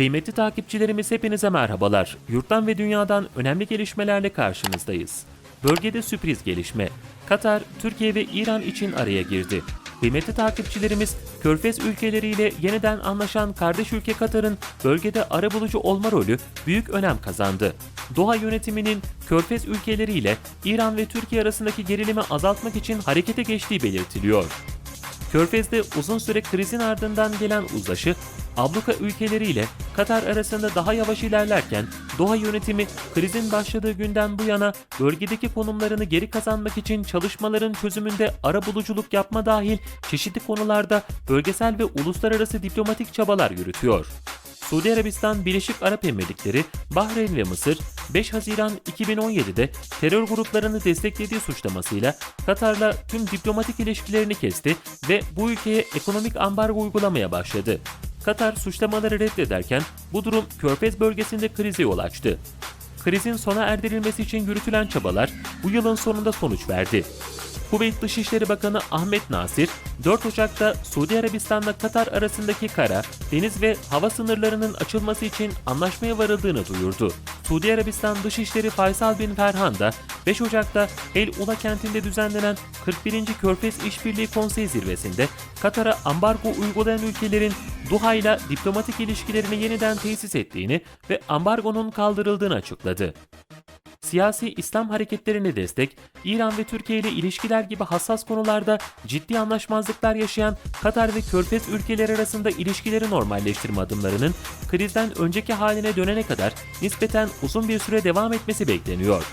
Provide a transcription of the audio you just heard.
Kıymetli takipçilerimiz hepinize merhabalar. Yurttan ve dünyadan önemli gelişmelerle karşınızdayız. Bölgede sürpriz gelişme. Katar, Türkiye ve İran için araya girdi. Kıymetli takipçilerimiz, Körfez ülkeleriyle yeniden anlaşan kardeş ülke Katar'ın bölgede arabulucu olma rolü büyük önem kazandı. Doha yönetiminin Körfez ülkeleriyle İran ve Türkiye arasındaki gerilimi azaltmak için harekete geçtiği belirtiliyor. Körfez'de uzun süre krizin ardından gelen uzlaşı, abluka ülkeleriyle Katar arasında daha yavaş ilerlerken Doha yönetimi krizin başladığı günden bu yana bölgedeki konumlarını geri kazanmak için çalışmaların çözümünde arabuluculuk yapma dahil çeşitli konularda bölgesel ve uluslararası diplomatik çabalar yürütüyor. Suudi Arabistan, Birleşik Arap Emirlikleri, Bahreyn ve Mısır 5 Haziran 2017'de terör gruplarını desteklediği suçlamasıyla Katar'la tüm diplomatik ilişkilerini kesti ve bu ülkeye ekonomik ambargo uygulamaya başladı. Katar suçlamaları reddederken bu durum Körfez bölgesinde krize yol açtı. Krizin sona erdirilmesi için yürütülen çabalar bu yılın sonunda sonuç verdi. Kuveyt Dışişleri Bakanı Ahmet Nasir, 4 Ocak'ta Suudi Arabistan'la Katar arasındaki kara, deniz ve hava sınırlarının açılması için anlaşmaya varıldığını duyurdu. Suudi Arabistan Dışişleri Faysal bin Ferhan da 5 Ocak'ta El Ula kentinde düzenlenen 41. Körfez İşbirliği Konseyi zirvesinde Katar'a ambargo uygulayan ülkelerin Duha ile diplomatik ilişkilerini yeniden tesis ettiğini ve ambargonun kaldırıldığını açıkladı siyasi İslam hareketlerine destek, İran ve Türkiye ile ilişkiler gibi hassas konularda ciddi anlaşmazlıklar yaşayan Katar ve Körfez ülkeleri arasında ilişkileri normalleştirme adımlarının krizden önceki haline dönene kadar nispeten uzun bir süre devam etmesi bekleniyor.